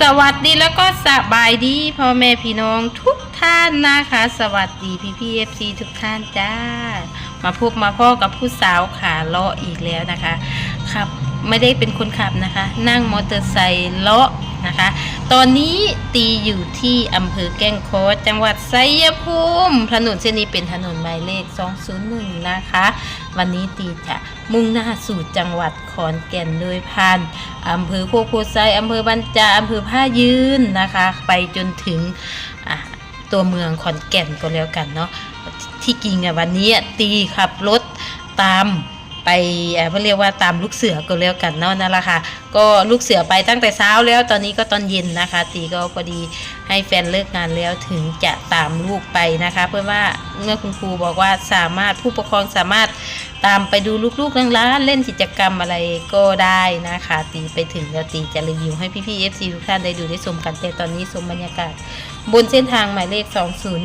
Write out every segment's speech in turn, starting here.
สวัสดีแล้วก็สบายดีพ่อแม่พี่น้องทุกท่านนะคะ สวัสดีพี่พี่เอฟซีทุกท่านจ้า มาพบมาพ่อกับผู้สาวขาเลาะอีกแล้วนะคะขับไม่ได้เป็นคนขับนะคะ นั่งมอเตอร์ไซค์เลาะนะคะ ตอนนี้ตีอยู่ที่อำเภอแก้งโคดจังหวัดไซยภูมิถนนเส้นนี้เป็นถนนหมายเลข 201 นะคะ วันนี้ตีจะ มุ่งหน้าสู่จังหวัดขอนแก่นโดยผ่านอำเภอโคกโพไซอำเภอบัญจาอำเภอผ้ายืนนะคะ ไปจนถึงตัวเมืองขอนแก่นก็แล้วกันเนาะที่จริงอะวันนี้ตีขับรถตามไปเอ่อเขาเรียกว่าตามลูกเสือก็แล้วกันเนาะนั่นแหละค่ะ ก็ลูกเสือไปตั้งแต่เช้าแล้วตอนนี้ก็ตอนเย็นนะคะ ตีก็พอดีให้แฟนเลิกงานแล้วถึงจะตามลูกไปนะคะ เพื่อว่าเมื่อคุณครูบอกว่าสามารถผู้ปกครองสามารถ ตามไปดูลูกๆล้านเล่นกิจกรรมอะไรก็ได้นะคะ ตีไปถึงแล้วตีจะรีวิวให้พี่ๆ FC ทุกท่านได้ดูได้ชมกันแต่ตอนนี้ชมบรรยากาศ บนเส้นทางหมายเลข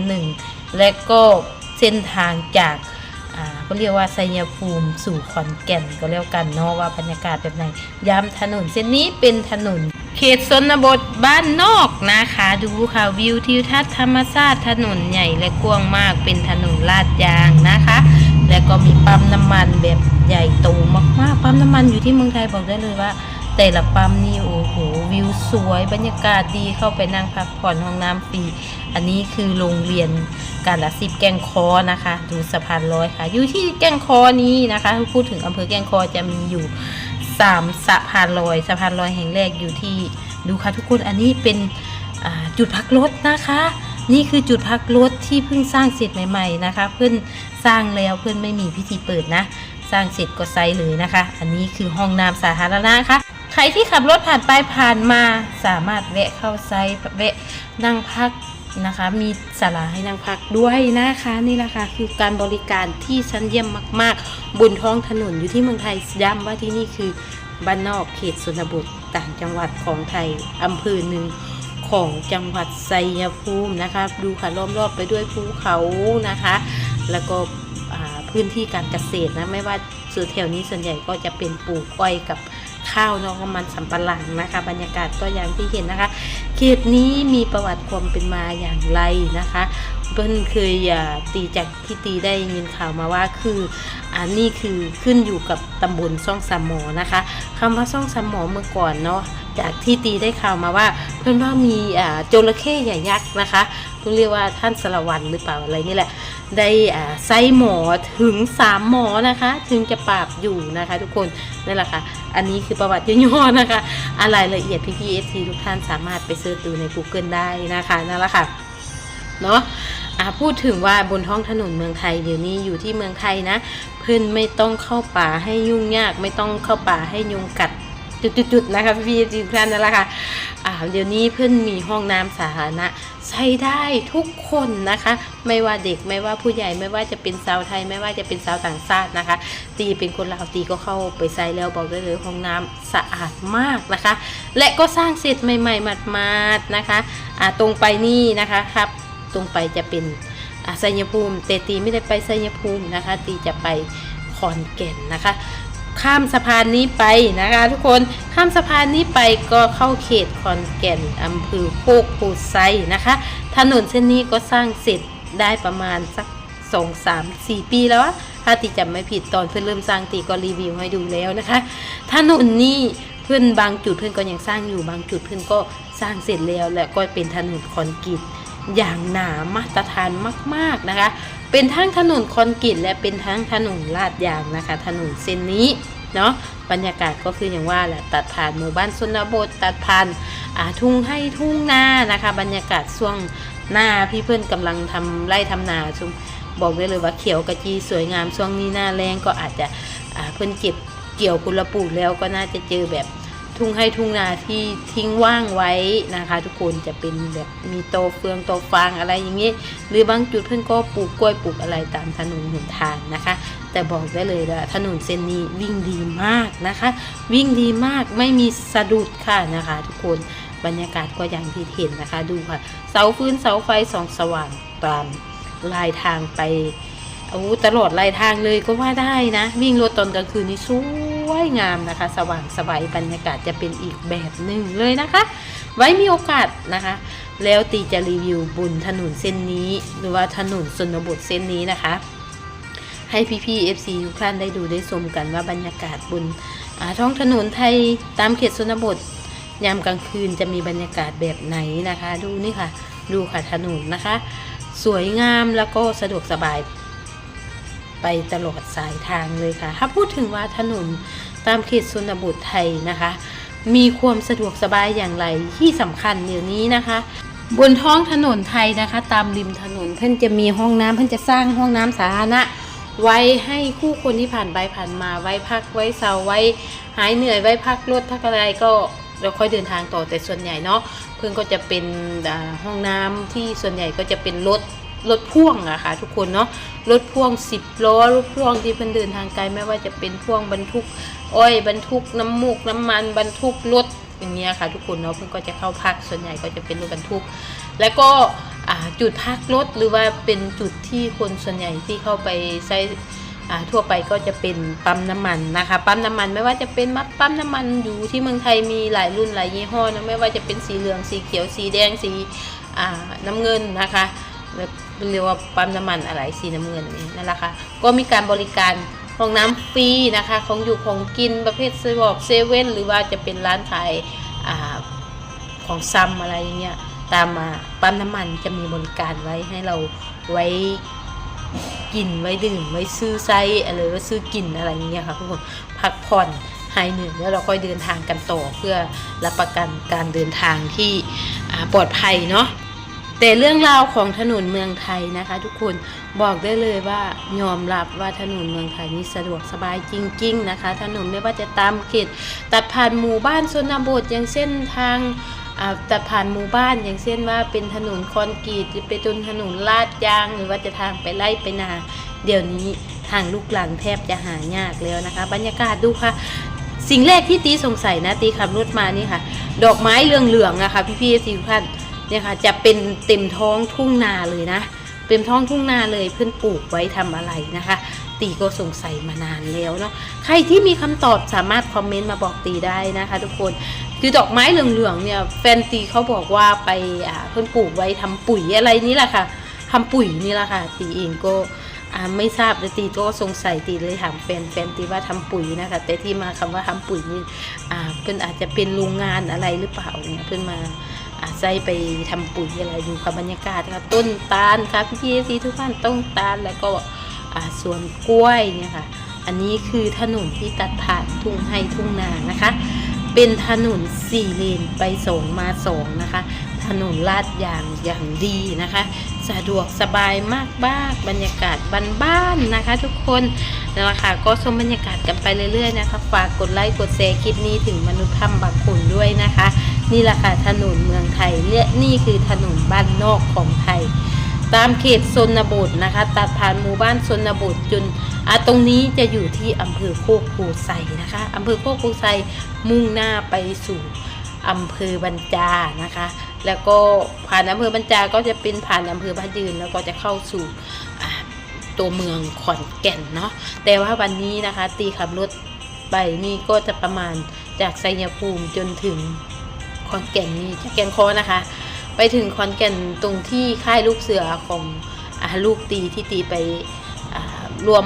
201 และก็เส้นทางจากอ่าก็เรียกว่าไซยภูมิสู่ขอนแก่นก็แล้วกันเนาะว่าบรรยากาศแบบไหนย้ำถนนเส้นนี้เป็นถนน เขตชนบทบ้านนอกนะคะ ดูค่ะวิวทิวทัศน์ธรรมชาติถนนใหญ่และกว้างมากเป็นถนนลาดยางนะคะ และก็มีปั๊มน้ำมันแบบใหญ่โตมากๆ ปั๊มน้ำมันอยู่ที่เมืองไทยบอกได้เลยว่า แต่ละปั๊มนี่โอ้โหวิวสวย บรรยากาศดีเข้าไปนั่งพักผ่อนห้องน้ำฟรีอันนี้คือโรงเรียนการละสิบแกงคอนะคะ ดูสะพานลอยค่ะ อยู่ที่แกงคอนี้นะคะพูดถึงอำเภอแกงคอจะมีอยู่สามสะพานลอยสะพานลอยแห่งแรกอยู่ที่ดูค่ะทุกคนอันนี้เป็นจุดพักรถนะคะ นี่คือจุดพักรถที่เพิ่งสร้างเสร็จใหม่ๆนะคะ เพิ่นสร้างแล้วเพิ่อนไม่มีพิธีเปิดนะ สร้างเสร็จก็ไซเลยนะคะ อันนี้คือห้องน้ำสาธารณะค่ะใครที่ขับรถผ่านไปผ่านมาสามารถแวะเข้าไซแวะนั่งพักนะคะ มีศาลาให้นั่งพักด้วยนะคะนี่แหละค่ะคือการบริการที่ชั้นเยี่ยมมาก ๆ บนท้องถนนอยู่ที่เมืองไทยย้ำว่าที่นี่คือบ้านนอกเขตสุนบทต่างจังหวัดของไทยอำเภอหนึ่ง ของจังหวัดไซยภูมินะคะ ดูค่ะล้อมรอบไปด้วยภูเขานะคะ แล้วก็พื้นที่การเกษตรนะไม่ว่าส่วนแถวนี้ส่วนใหญ่ก็จะเป็นปลูกอ้อยกับข้าวเนอกมันสำปะหลังนะคะ บรรยากาศก็อย่างที่เห็นนะคะ เขตนี้มีประวัติความเป็นมาอย่างไรนะคะเพิ่นเคยอ่าตีจากที่ตีได้ยินข่าวมาว่าคืออันนี้คือขึ้นอยู่กับตำบลซ่องสามหมอนะคะ คำว่าซ่องสมหมอเมื่อก่อนเนาะจากที่ตีได้ข่าวมาว่า เพื่อนว่ามีอ่าจระเข้ใหญ่ยักษ์นะคะต้องเรียกว่าท่านสารวันหรือเปล่าอะไรนี่แหละ ได้อ่าไซหมอถึง 3 หมอนะคะ ถึงจะปราบอยู่นะคะ ทุกคนนั่นแหละค่ะ อันนี้คือประวัติย่อๆนะคะอะไรละเอียดพี่ๆเอฟซีทุกท่านสามารถไปเสิร์ชดูใน Google ได้นะคะนั่นแหละค่ะเนาะ อาพูดถึงว่าบนท้องถนนเมืองไทยเดี๋ยวนี้อยู่ที่เมืองไทยนะ เพื่อนไม่ต้องเข้าป่าให้ยุ่งยาก ไม่ต้องเข้าป่าให้ยุงกัดจุดๆนะคะพี่ๆทุกท่านนั่นแหละค่ะอ่าเดี๋ยวนี้เพื่อนมีห้องน้ำสาธารณะใช้ได้ทุกคนนะคะ ไม่ว่าเด็กไม่ว่าผู้ใหญ่ไม่ว่าจะเป็นสาวไทย ไม่ว่าจะเป็นสาวต่างชาตินะคะ ตีเป็นคนลาวตีก็เข้าไปใช้แล้วบอกได้เลยห้องน้ำสะอาดมากนะคะ และก็สร้างเสร็จใหม่ๆหมาดๆนะคะอ่าตรงไปนี่นะคะครับ รงไปจะเป็นอาไซยภูมิแต่ตีไม่ได้ไปไซยภูมินะคะ ตีจะไปขอนแก่นนะคะข้ามสะพานนี้ไปนะคะทุกคนข้ามสะพานนี้ไปก็เข้าเขตขอนแก่นอำเภอโคกโพไซนะคะ ถนนเส้นนี้ก็สร้างเสร็จได้ประมาณสักสองสามสี่ปีแล้วอะถ้าตีจำไม่ผิดตอนเพื่อนเริ่มสร้างตีก็รีวิวให้ดูแล้วนะคะถนนนี้เพื่อนบางจุดเพื่อนก็ยังสร้างอยู่บางจุดเพื่อนก็สร้างเสร็จแล้วและก็เป็นถนนคอนกรีต อย่างหนามาตรฐานมาก ๆนะคะ เป็นทั้งถนนคอนกรีตและเป็นทั้งถนนลาดยางนะคะ ถนนเส้นนี้เนาะบรรยากาศก็คืออย่างว่าแหละตัดผ่านหมู่บ้านชนบทตัดผ่านทุ่งให้ทุ่งนานะคะ บรรยากาศช่วงหน้าพี่เพื่อนกำลังทำไร่ทำนาชุมบอกได้เลยว่าเขียวกระจีสวยงามช่วงนี้หน้าแรงก็อาจจะเพื่อนเก็บเกี่ยวกุลปูแล้วก็น่าจะเจอแบบ ทุ่งให้ทุ่งนาที่ทิ้งว่างไว้นะคะ ทุกคนจะเป็นแบบมีโตเฟืองโตฟางอะไรอย่างนี้ หรือบางจุดเพื่อนก็ปลูกกล้วยปลูกอะไรตามถนนหนทางนะคะ แต่บอกได้เลยว่าถนนเส้นนี้วิ่งดีมากนะคะ วิ่งดีมากไม่มีสะดุดค่ะนะคะ ทุกคนบรรยากาศก็อย่างที่เห็นนะคะดูค่ะ เสาฟืนเสาไฟสองสว่างตามลายทางไปโอ้ตลอดลายทางเลยก็ว่าได้นะ วิ่งรถตอนกลางคืนนี่ส วยงามนะคะ สว่างสบายบรรยากาศจะเป็นอีกแบบหนึ่งเลยนะคะ ไว้มีโอกาสนะคะ แล้วตีจะรีวิวบนถนนเส้นนี้ หรือว่าถนนชนบทเส้นนี้นะคะให้พี่ๆ FC ทุกท่านได้ดูได้ชมกันว่าบรรยากาศบนท้องถนนไทยตามเขตชนบท ยามกลางคืนจะมีบรรยากาศแบบไหนนะคะ ดูนี่ค่ะ ดูค่ะถนนนะคะ สวยงามแล้วก็สะดวกสบาย ไปตลอดสายทางเลยค่ะ ถ้าพูดถึงว่าถนนตามเขตชนบทไทยนะคะ มีความสะดวกสบายอย่างไรที่สำคัญเดี๋ยวนี้นะคะ บนท้องถนนไทยนะคะ ตามริมถนนเพื่อนจะมีห้องน้ำเพื่อนจะสร้างห้องน้ำสาธารณะไว้ให้คู่คนที่ผ่านไปผ่านมาไว้พักไว้เซาไว้หายเหนื่อยไว้พักรถทักอะไรก็เราค่อยเดินทางต่อแต่ส่วนใหญ่เนาะเพื่อนก็จะเป็นห้องน้ำที่ส่วนใหญ่ก็จะเป็นรถ รถพ่วงอะค่ะทุกคนเนาะรถพ่วง10ล้อรถพ่วงที่เพื่อนเดินทางไกลไม่ว่าจะเป็นพ่วงบรรทุกอ้อยบรรทุกน้ำมูกน้ำมันบรรทุกรถอย่างเงี้ยค่ะ ทุกคนเนาะเพื่อนก็จะเข้าพักส่วนใหญ่ก็จะเป็นรถบรรทุก แล้วก็จุดพักรถหรือว่าเป็นจุดที่คนส่วนใหญ่ที่เข้าไปใช้ทั่วไปก็จะเป็นปั๊มน้ำมันนะคะ ปั๊มน้ำมันไม่ว่าจะเป็นมัดปั๊มน้ำมันอยู่ที่เมืองไทยมีหลายรุ่นหลายยี่ห้อนะไม่ว่าจะเป็นสีเหลืองสีเขียวสีแดงสีน้ำเงินนะคะ เรียกว่าปั๊มน้ำมันอะไรสีน้ำเงินนี่นั่นแหละค่ะก็มีการบริการห้องน้ำฟรีนะคะของอยู่ของกินประเภทเซเว่นเซเว่นหรือว่าจะเป็นร้านขายอของซัมอะไรอย่างเงี้ยตามมาปั๊มน้ำมันจะมีบริการไว้ให้เราไว้กินไว้ดื่มไว้ซื้อไซอะไรไว้ซื้อกินอะไรอย่างเงี้ยค่ะทุกคนพักผ่อนหายเหนื่อยแล้วเราก็เดินทางกันต่อเพื่อรับประกันการเดินทางที่ปลอดภัยเนาะ แต่เรื่องราวของถนนเมืองไทยนะคะ ทุกคนบอกได้เลยว่ายอมรับว่าถนนเมืองไทยนี่สะดวกสบายจริง ๆ นะคะ ถนนไม่ว่าจะตามเขตตัดผ่านหมู่บ้านชนบทอย่างเส้นทางอ่าตัดผ่านหมู่บ้านอย่างเช่นว่าเป็นถนนคอนกรีตหรือเป็นถนนลาดยาง หรือว่าจะทางไปไล่ไปนา เดี๋ยวนี้ทางลูกหลังแทบจะหายากแล้วนะคะ บรรยากาศดูค่ะ สิ่งแรกที่ตีสงสัยนะตีขับรถมานี่ค่ะ ดอกไม้เหลืองๆนะคะพี่ๆสิทุกท่าน เนี่ยค่ะจะเป็นเต็มท้องทุ่งนาเลยนะ เต็มท้องทุ่งนาเลยเพื่อนปลูกไว้ทำอะไรนะคะ ตีก็สงสัยมานานแล้วเนาะใครที่มีคำตอบสามารถคอมเมนต์มาบอกตีได้นะคะ ทุกคนคือดอกไม้เหลืองๆเนี่ยแฟนตีเขาบอกว่าไปอ่าเพื่อนปลูกไว้ทำปุ๋ยอะไรนี่แหละค่ะทำปุ๋ยนี่แหละค่ะ ตีเองก็อ่าไม่ทราบแต่ตีก็สงสัยตีเลยถามแฟนแฟนตีว่าทำปุ๋ยนะคะ แต่ที่มาคำว่าทำปุ๋ยนี่อ่าเพื่อนอาจจะเป็นโรงงานอะไรหรือเปล่าเนี่ยเพื่อนมา อาศัยไปทำปุ๋ยอะไรดูค่ะบรรยากาศค่ะต้นตาลค่ะพี่พีซีทุกท่านต้นตาลแล้วก็อาสวนกล้วยเนี่ยค่ะ อันนี้คือถนนที่ตัดผ่านทุ่งไห้ทุ่งนานะคะ เป็นถนนสี่เลนไปสองมาสองนะคะ ถนนลาดยางอย่างดีนะคะ สะดวกสบายมากบ้ากบรรยากาศบ้านๆนะคะ ทุกคนนั่นแหละค่ะก็ชมบรรยากาศกันไปเรื่อยๆนะคะ ฝากกดไลค์กดแชร์คลิปนี้ถึงมนุษย์ถ้ำบางคนด้วยนะคะ นี่แหละค่ะถนนเมืองไทยและนี่คือถนนบ้านนอกของไทย ตามเขตชนบทนะคะ ตัดผ่านหมู่บ้านชนบทจนอะตรงนี้จะอยู่ที่อำเภอโคกโพไซนะคะอำเภอโคกโพไซมุ่งหน้าไปสู่อำเภอบรรจานะคะ แล้วก็ผ่านอำเภอบรรจาก็จะเป็นผ่านอำเภอพะยืนแล้วก็จะเข้าสู่ตัวเมืองขอนแก่นเนาะแต่ว่าวันนี้นะคะตีขับรถไปนี่ก็จะประมาณจากไซยภูมิจนถึง ขอนแก่นนี่จากแก่นคอนะคะ ไปถึงขอนแก่นตรงที่ค่ายลูกเสือของอาลูกตีที่ตีไปอ่ารวม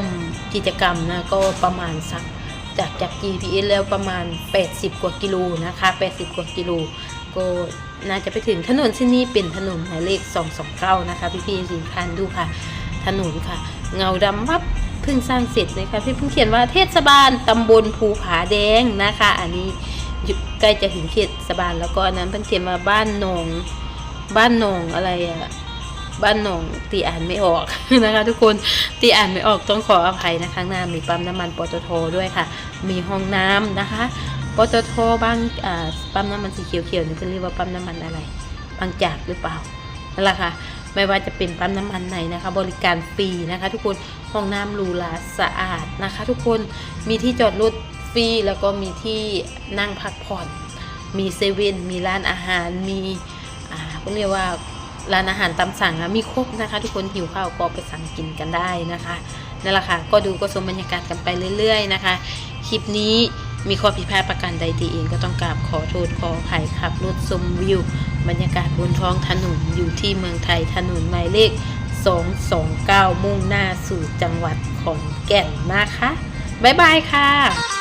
กิจกรรมนะก็ประมาณสักจากจาก GPS แล้วประมาณ 80 กว่ากิโลนะคะ 80 กว่ากิโลก็น่าจะไปถึงถนนเส้นนี้เป็นถนนหมายเลข 229 นะคะ พี่พี่สิคันดูค่ะ ถนนค่ะ เงาดำวับเพิ่งสร้างเสร็จนะคะพี่เพิ่งเขียนว่าเทศบาลตำบลภูผาแดงนะคะ อันนี้ ใกล้จะถึงเขตสบานแล้วก็อันนั้นเพิ่นเขียนมาบ้านหนอง บ้านหนองอะไรอะบ้านหนองตีอ่านไม่ออกนะคะทุกคนตีอ่านไม่ออกต้องขออภัยนะคะหน้ามีปั๊มน้ำมันปตทด้วยค่ะ มีห้องน้ำนะคะปตทบางปั๊มน้ำมันสีเขียวๆนี่เพิ่นเรียกว่าปั๊มน้ำมันอะไร บางจากหรือเปล่านั่นแหละค่ะไม่ว่าจะเป็นปั๊มน้ำมันไหนนะคะ บริการฟรีนะคะ ทุกคนห้องน้ำหรูหราสะอาดนะคะ ทุกคนมีที่จอดรถ ฟรีแล้วก็มีที่นั่งพักผ่อน มีเซเว่นมีร้านอาหารมีอ่าเขาเรียกว่าร้านอาหารตามสั่งอะมีครบนะคะ ทุกคนหิวข้าวก็ไปสั่งกินกันได้นะคะนั่นแหละค่ะก็ดูก็ชมบรรยากาศกันไปเรื่อย ๆ นะคะ คลิปนี้มีข้อผิดพลาดประการใดตีเองก็ต้องกราบขอโทษขออภัยขับรถชมวิว บรรยากาศบนท้องถนนอยู่ที่เมืองไทยถนนหมายเลข 229 มุ่งหน้าสู่จังหวัดขอนแก่นนะคะ บ๊ายบายค่ะ